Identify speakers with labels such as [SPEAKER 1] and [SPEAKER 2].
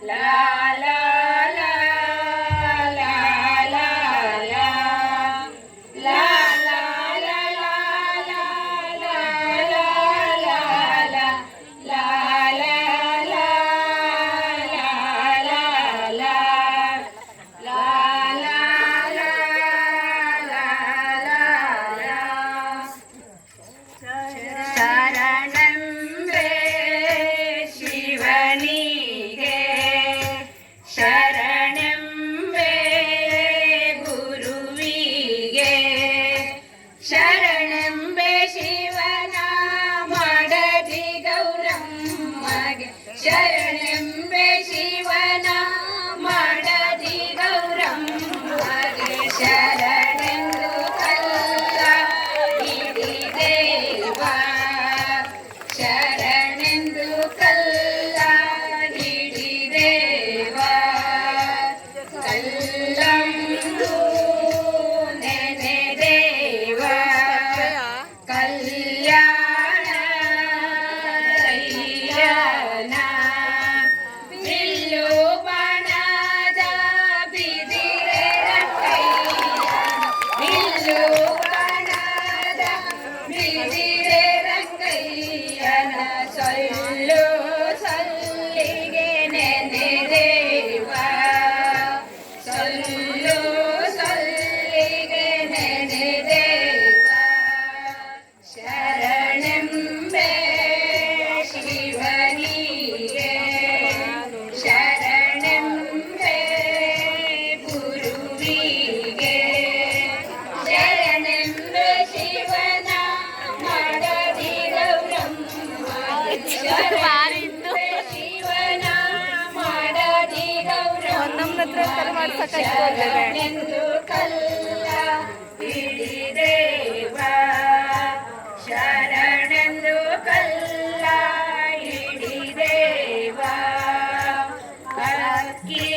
[SPEAKER 1] la la ಶರಣೆಂಬೆ Shri ಮಾಡ್ಸಕ ಶರಣೆಂದು ಕಲ್ಲ ಹಿಡಿದೇವ ಅಕ್ಕಿ